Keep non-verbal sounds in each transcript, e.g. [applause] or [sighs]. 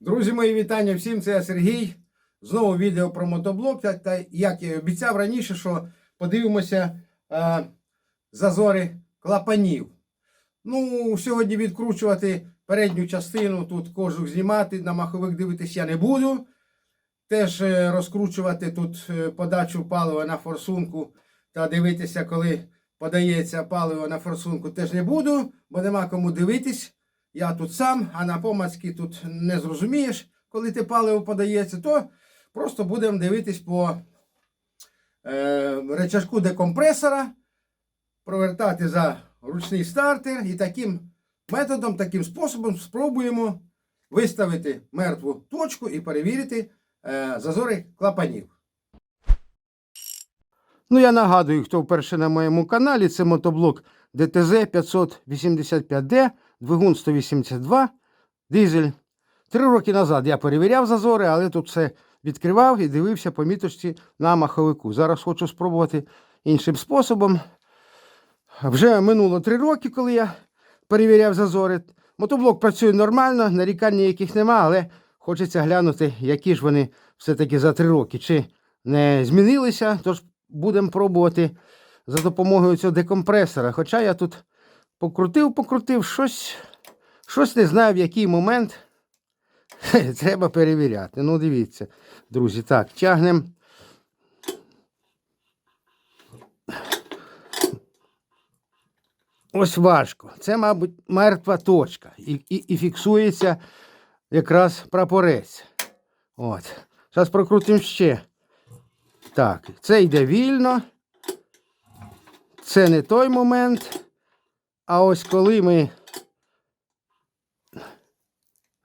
Друзі мої, вітання всім, це я Сергій. Знову відео про мотоблок. Та, як я і обіцяв раніше, що подивимося е, зазори клапанів. Ну, сьогодні відкручувати передню частину, тут кожух знімати, на маховик дивитись я не буду. Теж е, розкручувати тут е, подачу палива на форсунку та дивитися, коли подається паливо на форсунку, теж не буду, бо нема кому дивитись. Я тут сам, а на помацьки тут не зрозумієш, коли те паливо подається, то просто будемо дивитись по е, речашку декомпресора, провертати за ручний стартер і таким методом, таким способом спробуємо виставити мертву точку і перевірити е, зазори клапанів. Ну, я нагадую, хто вперше на моєму каналі, це мотоблок ДТЗ 585D, двигун 182, дизель. Три роки назад я перевіряв зазори, але тут все відкривав і дивився по міточці на маховику. Зараз хочу спробувати іншим способом. Вже минуло три роки, коли я перевіряв зазори. Мотоблок працює нормально, нарікань ніяких нема, але хочеться глянути, які ж вони все-таки за три роки. Чи не змінилися, тож будемо пробувати за допомогою цього декомпресора. Хоча я тут покрутив, покрутив, щось, щось не знаю, в який момент треба перевіряти. Ну, дивіться, друзі. Так, тягнемо. Ось важко. Це, мабуть, мертва точка. І, і, і фіксується якраз прапорець. От. Зараз прокрутимо ще. Так, це йде вільно. Це не той момент. А ось коли ми.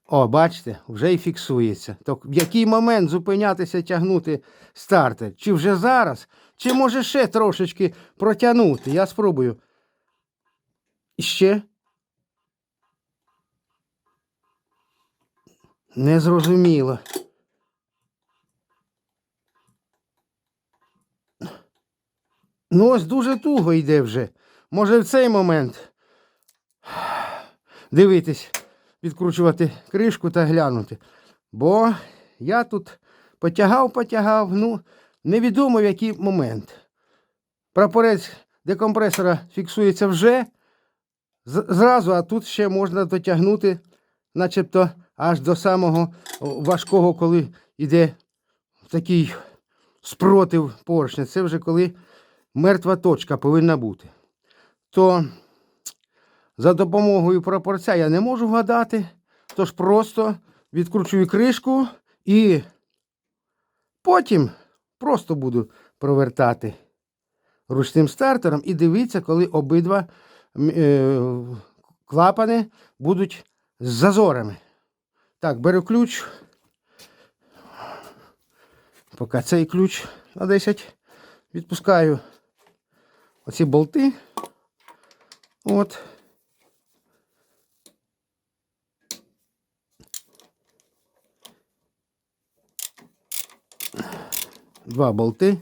О, бачите, вже і фіксується. То в який момент зупинятися, тягнути стартер? Чи вже зараз, чи може ще трошечки протягнути? Я спробую. Ще. Незрозуміло. Ну, ось дуже туго йде вже. Може в цей момент [sighs] дивитись, відкручувати кришку та глянути. Бо я тут потягав, потягав, ну, невідомо в який момент. Прапорець декомпресора фіксується вже зразу, а тут ще можна дотягнути, начебто аж до самого важкого, коли йде такий спротив поршня. Це вже коли мертва точка повинна бути. То за допомогою прапорця я не можу вгадати, тож просто відкручую кришку і потім просто буду провертати ручним стартером і дивитися, коли обидва е, клапани будуть з зазорами. Так, беру ключ. Поки цей ключ на 10 відпускаю оці болти. От. Два болти.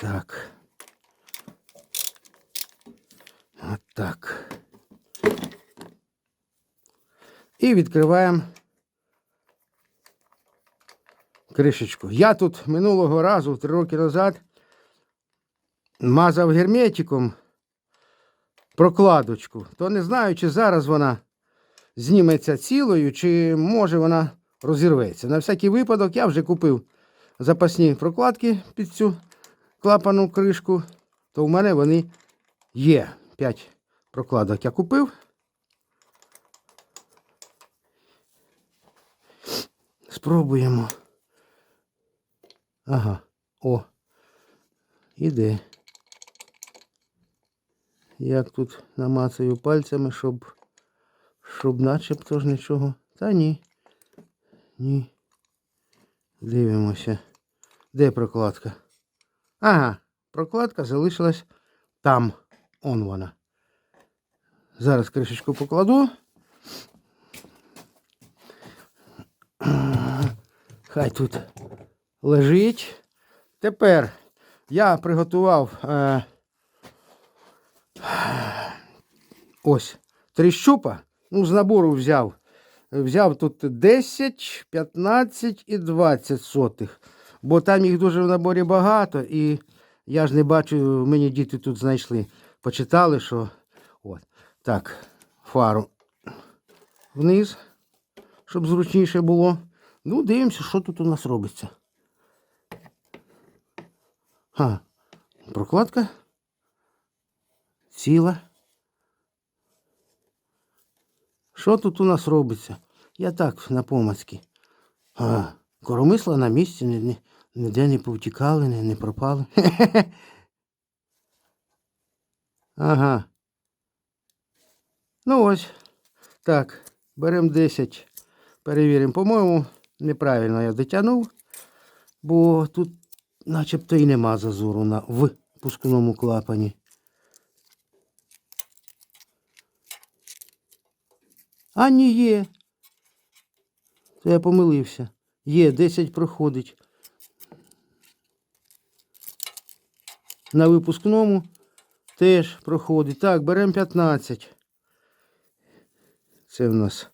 Так. От так. І відкриваємо кришечку. Я тут минулого разу, три роки назад, мазав герметиком прокладочку. То не знаю, чи зараз вона зніметься цілою, чи може вона розірветься. На всякий випадок я вже купив запасні прокладки під цю клапану кришку, то в мене вони є. 5 прокладок я купив. Спробуємо. Ага, о, іде. Як тут намацаю пальцями, щоб, щоб начебто ж нічого. Та ні. Ні. Дивимося. Де прокладка? Ага, прокладка залишилась там. Он вона. Зараз кришечку покладу. Хай тут лежить. Тепер я приготував е, ось три щупа. Ну, з набору взяв. Взяв тут 10, 15 і 20 сотих. Бо там їх дуже в наборі багато, і я ж не бачу, мені діти тут знайшли. Почитали, що. От. Так, фару вниз, щоб зручніше було. Ну, дивимося, що тут у нас робиться. А, прокладка ціла. Що тут у нас робиться? Я так на помацьки. А, коромисла на місці, ні, ні, ніде не повтікали, не, не пропали. [laughs] Ага. Ну ось. Так, беремо 10. Перевіримо. По-моєму, неправильно я дотягнув, бо тут начебто і нема зазору на в пускному клапані. А ні, є. То я помилився. Є, 10 проходить. На випускному теж проходить. Так, беремо 15. Це в нас.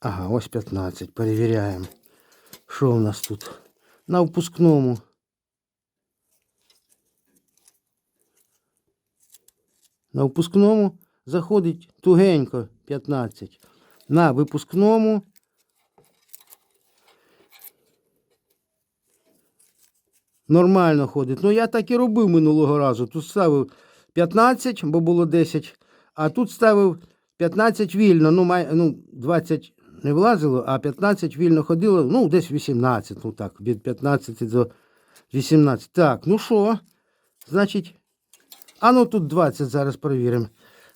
Ага, ось 15. Перевіряємо. Що в нас тут? На впускному. На впускному заходить тугенько 15. На випускному нормально ходить. Ну я так і робив минулого разу. Тут ставив 15, бо було 10, а тут ставив 15 вільно. Ну, май, ну 20 не влазило, а 15 вільно ходило, ну, десь 18, ну так, від 15 до 18. Так, ну що? Значить, а ну тут 20 зараз перевіримо.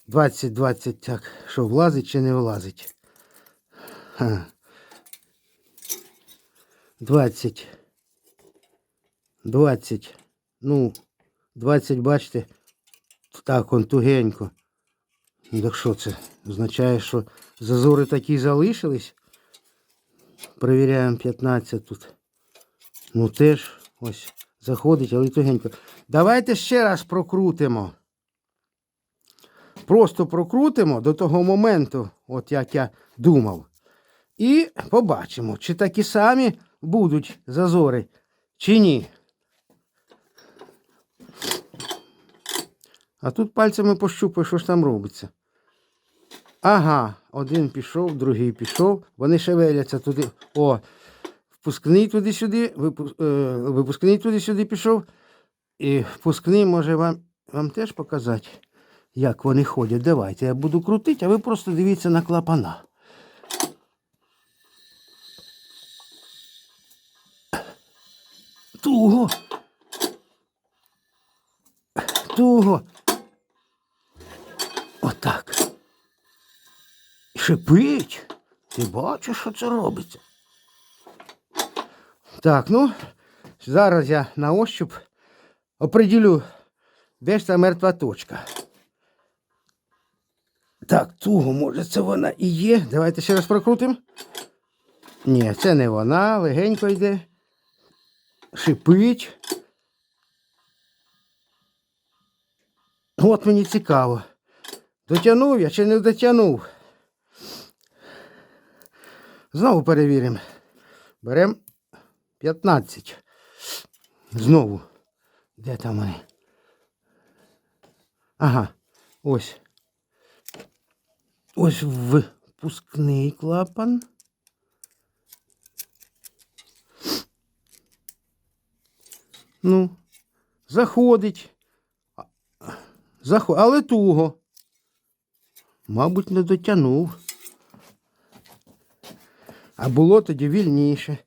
20, 20, так. Що, влазить чи не влазить? Ха. 20. 20. Ну, 20, бачите, так он тугенько. Ну, так що це? Означає, що зазори такі залишились. Перевіряємо 15 тут. Ну теж ось заходить, але тугенько. Давайте ще раз прокрутимо. Просто прокрутимо до того моменту, от як я думав. І побачимо, чи такі самі будуть зазори, чи ні. А тут пальцями пощупаю, що ж там робиться. Ага, один пішов, другий пішов. Вони шевеляться туди. О, впускний туди-сюди, е, випускний туди-сюди пішов. І впускний може вам, вам теж показати, як вони ходять. Давайте я буду крутити, а ви просто дивіться на клапана. Туго. Туго. Отак. Шипить. Ти бачиш, що це робиться? Так, ну, зараз я на ощуп оприділю, де ж ця мертва точка. Так, туго, може, це вона і є. Давайте ще раз прокрутимо. Ні, це не вона, легенько йде. Шипить. От мені цікаво. Дотягнув я чи не дотягнув? Знову перевіримо. Беремо 15. Знову. Де там вони? Ага. Ось. Ось впускний клапан. Ну, заходить. Заход... Але туго. Мабуть, не дотягнув. А було тоді вільніше.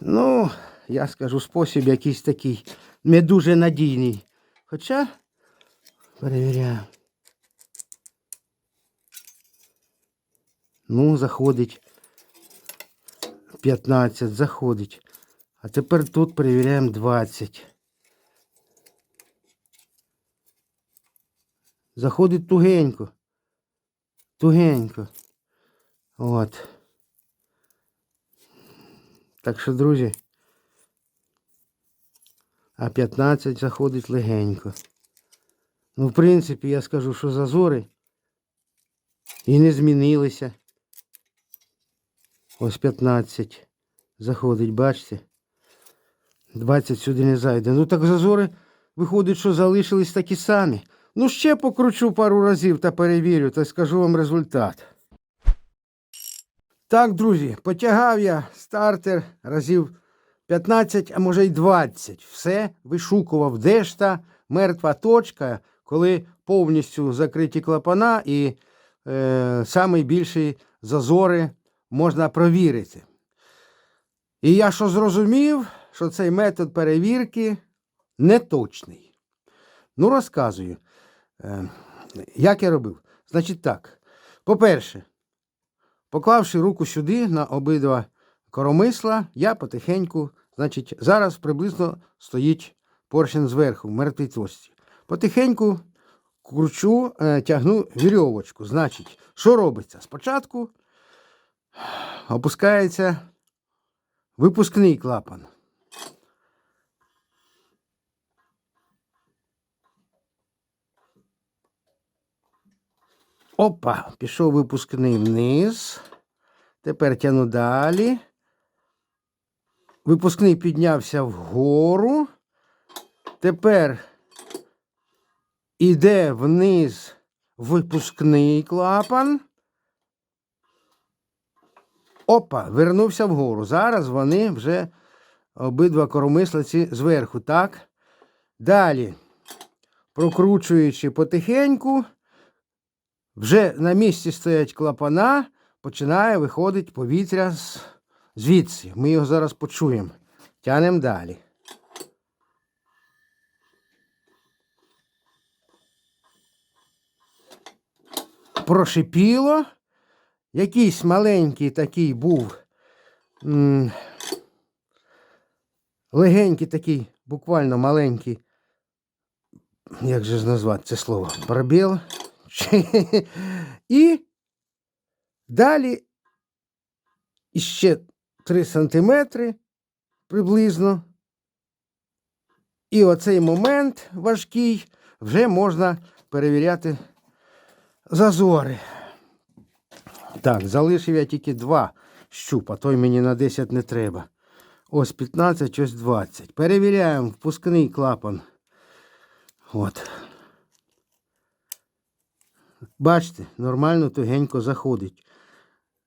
Ну, я скажу, спосіб якийсь такий не дуже надійний. Хоча перевіряю. Ну, заходить. 15, заходить. А тепер тут перевіряємо 20. Заходить тугенько. тугенько. От. Так що, друзі, а 15 заходить легенько. Ну, в принципі, я скажу, що зазори і не змінилися. Ось 15 заходить, бачите? 20 сюди не зайде. Ну так зазори, виходить, що залишились такі самі. Ну, ще покручу пару разів та перевірю, та скажу вам результат. Так, друзі, потягав я стартер разів 15, а може й 20. Все вишукував, де ж та мертва точка, коли повністю закриті клапана і е, найбільші зазори можна провірити. І я що зрозумів, що цей метод перевірки неточний. Ну, розказую, е, як я робив. Значить так. По-перше, поклавши руку сюди на обидва коромисла, я потихеньку, значить, зараз приблизно стоїть поршень зверху, в мертвій точці. Потихеньку кручу, е, тягну вірьовочку. Значить, що робиться? Спочатку опускається випускний клапан. Опа, пішов випускний вниз. Тепер тяну далі. Випускний піднявся вгору. Тепер іде вниз випускний клапан. Опа, вернувся вгору. Зараз вони вже обидва коромислиці зверху, так? Далі, прокручуючи потихеньку, вже на місці стоять клапана, починає виходити повітря звідси. Ми його зараз почуємо. Тянемо далі. Прошипіло. Якийсь маленький такий був. Легенький такий, буквально маленький. Як же назвати це слово? Пробіл. [laughs] І далі іще 3 сантиметри приблизно. І оцей момент важкий вже можна перевіряти зазори. Так, залишив я тільки два щупа, той мені на 10 не треба. Ось 15, ось 20. Перевіряємо впускний клапан. От. Бачите, нормально тугенько заходить.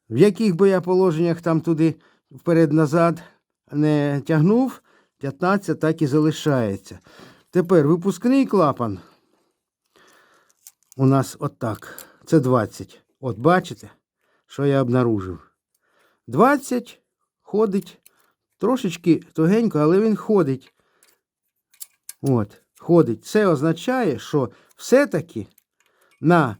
В яких би я положеннях там туди вперед-назад не тягнув, 15 так і залишається. Тепер випускний клапан. У нас отак. Це 20. От бачите, що я обнаружив. 20 ходить трошечки тугенько, але він ходить. От, ходить. Це означає, що все-таки на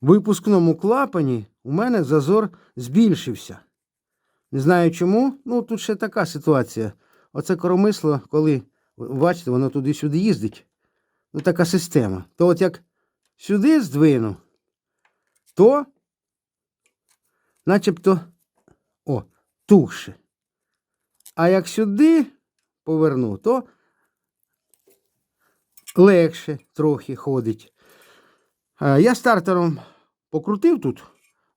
випускному клапані у мене зазор збільшився. Не знаю чому. Ну, тут ще така ситуація. Оце коромисло, коли, бачите, воно туди-сюди їздить. Ну, така система. То от як сюди здвину, то начебто о, туше. А як сюди поверну, то легше трохи ходить. А, Я стартером покрутив тут,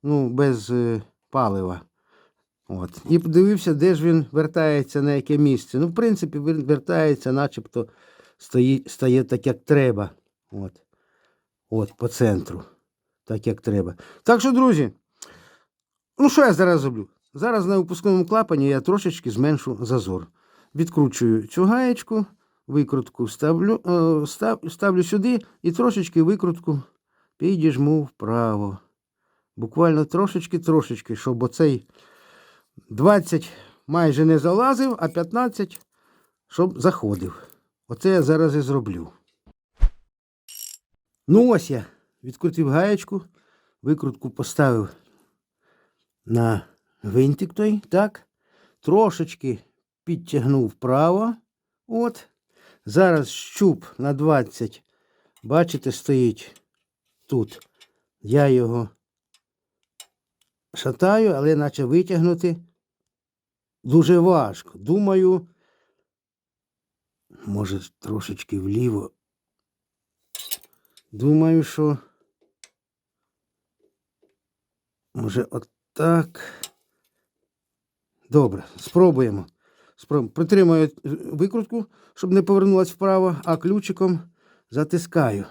ну, без е, палива. От. І подивився, де ж він вертається, на яке місце. Ну, в принципі, він вертається, начебто стоїть, стає так, як треба. От. От, по центру. Так, як треба. Так що, друзі, ну що я зараз зроблю? Зараз на випускному клапані я трошечки зменшу зазор. Відкручую цю гаєчку, викрутку ставлю, е, став, ставлю сюди і трошечки викрутку підіжму вправо. Буквально трошечки-трошечки, щоб оцей 20 майже не залазив, а 15 щоб заходив. Оце я зараз і зроблю. Ну ось я відкрутив гаєчку, викрутку поставив на гвинтик той, так. Трошечки підтягнув вправо. От. Зараз щуп на 20, бачите, стоїть тут Я його шатаю, але наче витягнути дуже важко. Думаю, може, трошечки вліво. Думаю, що може отак. Добре, спробуємо. Спробуємо. Притримую е, викрутку, щоб не повернулась вправо, а ключиком затискаю.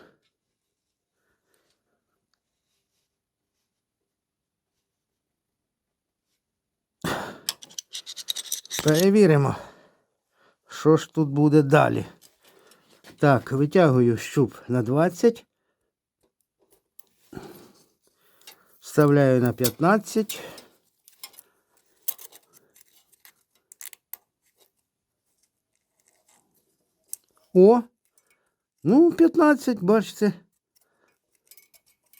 Перевіримо, що ж тут буде далі. Так, витягую щуп на 20. Вставляю на 15. О! Ну, 15, бачите.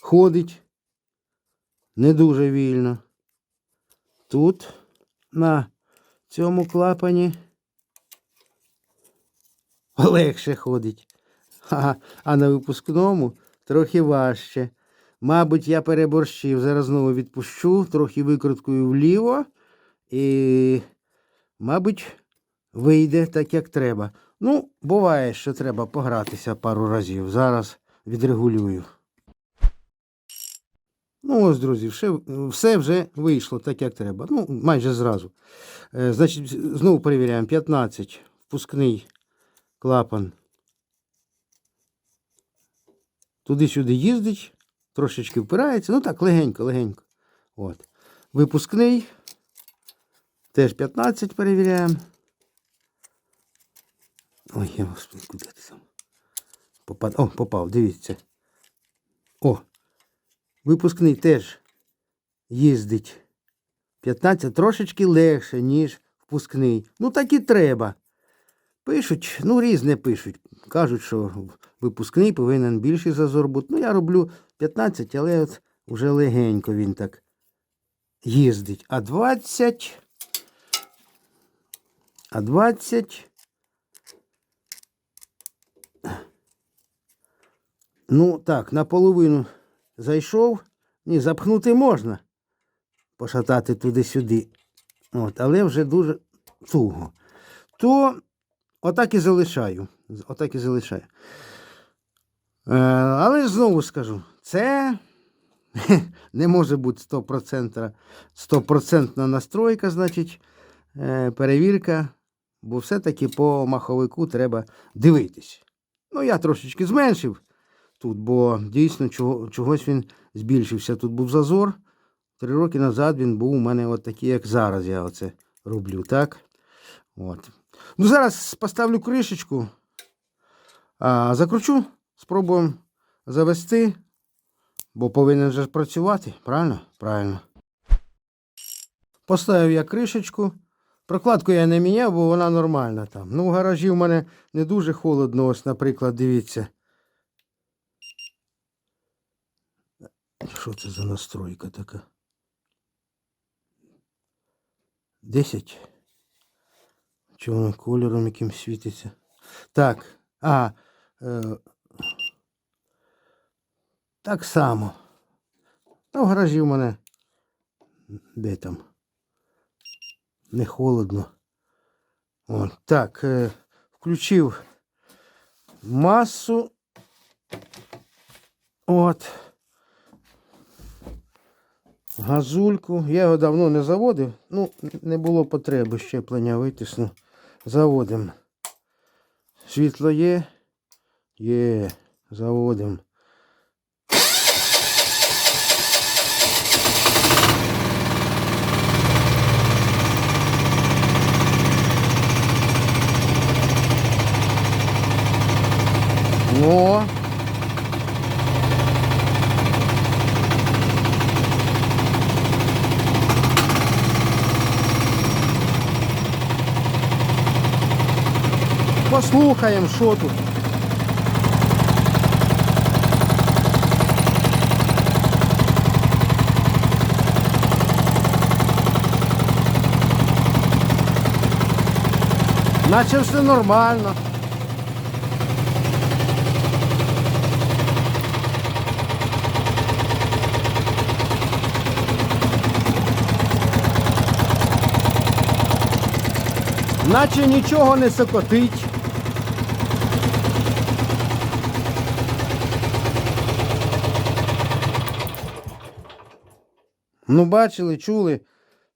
Ходить. Не дуже вільно. Тут на цьому клапані легше ходить. Ха, а на випускному трохи важче. Мабуть, я переборщив. Зараз знову відпущу, трохи викруткою вліво. І, мабуть, вийде так, як треба. Ну, буває, що треба погратися пару разів. Зараз відрегулюю. Ну, ось, друзі, все, вже вийшло так, як треба. Ну, майже зразу. Е, значить, знову перевіряємо. 15. Впускний клапан. Туди-сюди їздить, трошечки впирається. Ну так, легенько, легенько. От. Випускний. Теж 15 перевіряємо. Ой, я господи, куди ти там? Попад... О, попав, дивіться. О, випускний теж їздить. 15 трошечки легше, ніж впускний. Ну так і треба. Пишуть, ну різне пишуть. Кажуть, що випускний повинен більший зазор бути. Ну, я роблю 15, але от вже легенько він так їздить. А 20. А 20. Ну, так, наполовину зайшов. Ні, запхнути можна. Пошатати туди-сюди. От, але вже дуже туго. То отак і залишаю. Отак і залишаю. Е, але знову скажу, це [laughs] не може бути 100%, 100% настройка, значить, е, перевірка, бо все-таки по маховику треба дивитись. Ну, я трошечки зменшив тут, бо дійсно чого, чогось він збільшився. Тут був зазор. Три роки назад він був у мене от такий, як зараз я оце роблю, так? От. Ну, зараз поставлю кришечку, а, закручу, спробуємо завести, бо повинен же працювати, правильно? Правильно. Поставив я кришечку. Прокладку я не міняв, бо вона нормальна там. Ну, в гаражі в мене не дуже холодно, ось, наприклад, дивіться. Що це за настройка така? 10. Чи воно кольором яким світиться? Так. А. Е, так само. Та в гаражі в мене. Де там? Не холодно. О, так. Е, включив масу. От. Газульку. Я його давно не заводив. Ну, не було потреби щеплення витисну. Заводимо. Світло є? Є. Заводимо. Послухаємо, що тут. Наче все нормально. Наче нічого не сокотить. Ну, бачили, чули,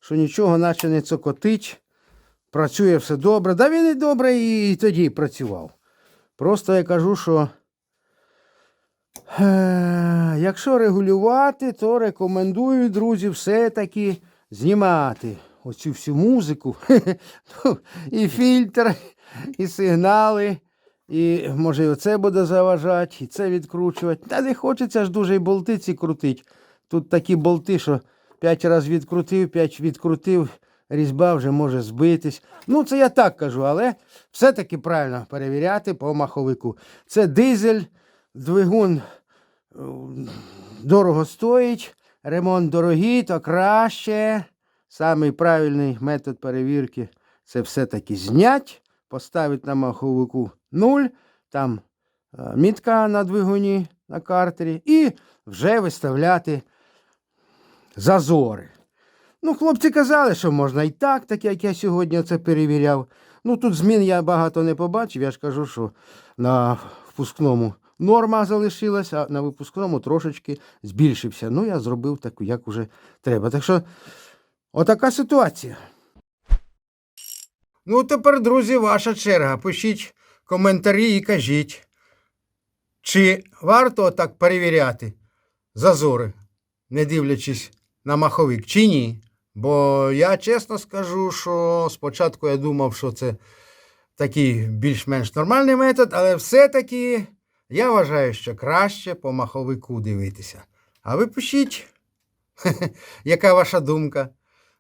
що нічого наче не цокотить, працює все добре. Да він і добре і тоді працював. Просто я кажу, що е, якщо регулювати, то рекомендую, друзі, все-таки знімати оцю всю музику, [laughs] Ну, і фільтр, і сигнали. І може і оце буде заважати, і це відкручувати. Та не хочеться ж дуже і болти ці крутить. Тут такі болти, що п'ять разів відкрутив, п'ять відкрутив, різьба вже може збитись. Ну, це я так кажу, але все-таки правильно перевіряти по маховику. Це дизель, двигун дорого стоїть, ремонт дорогий, то краще. Самий правильний метод перевірки це все-таки знять, поставити на маховику 0, там е, мітка на двигуні на картері, і вже виставляти зазори. Ну, хлопці казали, що можна і так, так як я сьогодні це перевіряв. Ну, тут змін я багато не побачив. Я ж кажу, що на впускному норма залишилась, а на випускному трошечки збільшився. Ну, я зробив таку, як уже треба. Так що, отака ситуація. Ну, тепер, друзі, ваша черга. Пишіть коментарі і кажіть, чи варто так перевіряти зазори, не дивлячись на маховик, чи ні. Бо я чесно скажу, що спочатку я думав, що це такий більш-менш нормальний метод, але все-таки я вважаю, що краще по маховику дивитися. А ви пишіть, [laughs] яка ваша думка.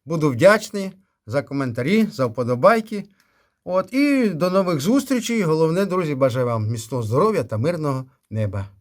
Буду вдячний за коментарі, за вподобайки. От, і до нових зустрічей. Головне, друзі, бажаю вам міцного здоров'я та мирного неба.